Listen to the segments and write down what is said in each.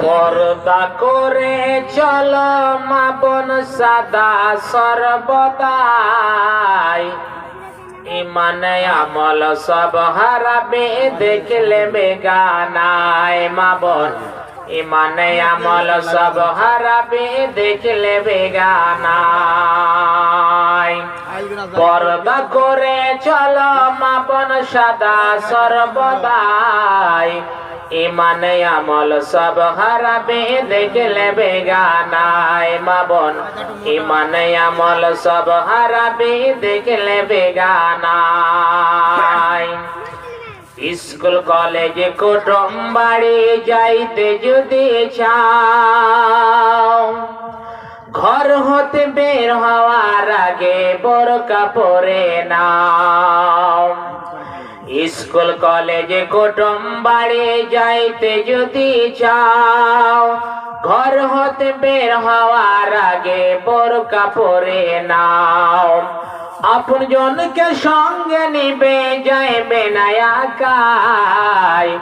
পর্দা করে চলো মা বোন সাদা সর্বদাই। ইমানে আমল সব হারাবে, দেখলে বেগানায় মা বোন। ইমানে আমল সব হারাবে, দেখলে বেগানায় পর্দা করে চল মা বোন সাদা সর্বদাই। ইমানে আমল সব হারাবে দেখলে বেগানায় মা বোন। ইমানে আমল সব হারাবে দেখলে বেগানায় স্কুল, কলেজ, কুটুম বাড়ি যাইতে যদি চাও, ঘর হতে বের হওয়ার আগে বোরকা পরে নাও। স্কুল, কলেজে, কুটুম বাড়ি যাইতে যদি চাও, ঘর হতে বের হওয়ার আগে বোরকা পরে নাও। আপন জনকে সঙ্গে নিবে, যাইবে না একাই।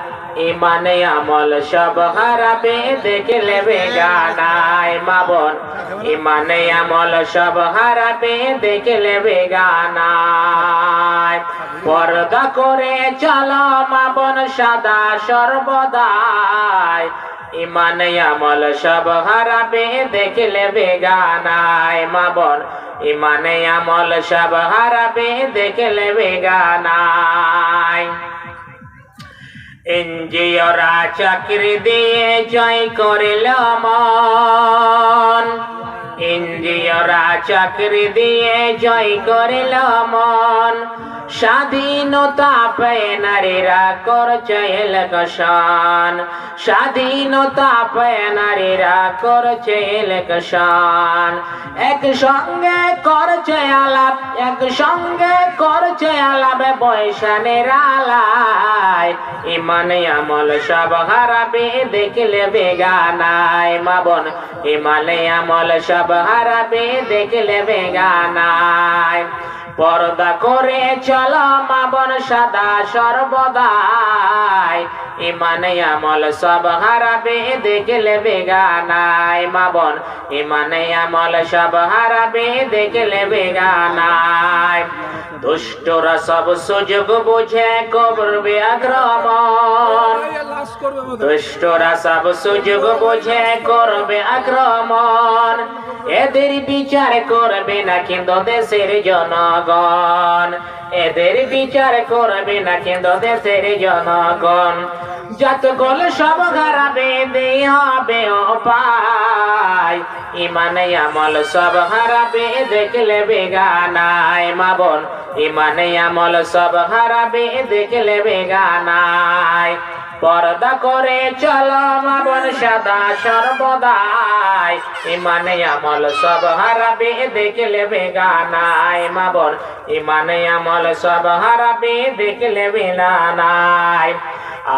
ইমানে, আমল সব হারাবে, দেখলে বেগানায় মা বোন। ইমানে, আমল সব হারাবে, দেখলে বেগানায় পর্দা করে চলো মা বোন সাদা সর্বদাই। ইমানে আমল সব হারাবে দেখলে বেগানায় মা বোন। ইমানে আমল সব হারাবে দেখলে বেগানায় এনজিওরা চাকরি দিয়ে জয় করিল মন। এনজিওরা চাকরি দিয়ে জয় করিল মন। স্বাধীনতা পেয়ে নারীরা করছে ইলেকশন স্বাধীনতা পেয়ে নারীরা করছে ইলেকশন এক সঙ্গে করছে আলাপ এক সঙ্গে করছে আলাপে বৈশানের আলায়। ইমানে আমল সব হারাবে, দেখলে বেগানায় মাবন ইমানে আমল সব হারাবে, দেখলে বেগানায় পর্দা করে চলো মাবন সাদা সর্বদাই। ইমানে আমল সব হারাবে, দেখলে বেগানায় মাবন ইমানে আমল সব হারাবে, দেখলে বেগানায় দুষ্টরা সব সুযোগ বুঝে করবে আক্রমণ। দুষ্টরা সব সুযোগ বুঝে করবে আক্রমণ। এদের বিচার করবে না কিন্তু দেশের জনগণ। এদের বিচার করবে না কিন্তু দেশের জনগণ। যত গোল সব হারাবে দেই হবে উপায়, ইমানে আমল সব হারাবে, দেখলে বেগানায় মা বোন। ইমানে আমল সব হারাবে, দেখলে বেগানায় পর্দা করে চলো মা বোন সাদা সর্বদাই। ইমানে আমল সব হারাবে, দেখলে বেগানায় মা বোন ইমানে আমল সব হারাবে, দেখলে বেগানায়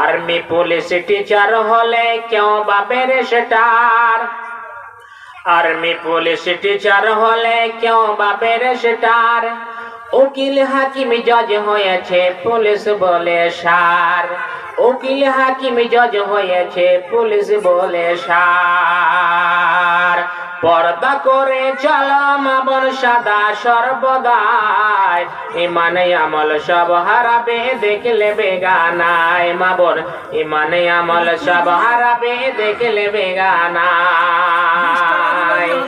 আর্মি পুলিশ টিচার হলে কেউ বাপের সেটার আর্মি পুলিশ টিচার হলে কেউ বাপের সেটার উকিল হাকিম জজ হয়েছে, পুলিশ বলে সার। উকিল হাকিম জজ হয়েছে, পুলিশ বলে সার। পর্দা করে চলো মাবন সাদা সর্বদাই। ইমানে আমল সব হারাবে, দেখলে বেগানায় মাবন ইমানে আমল সব হারাবে, দেখলে বেগানায়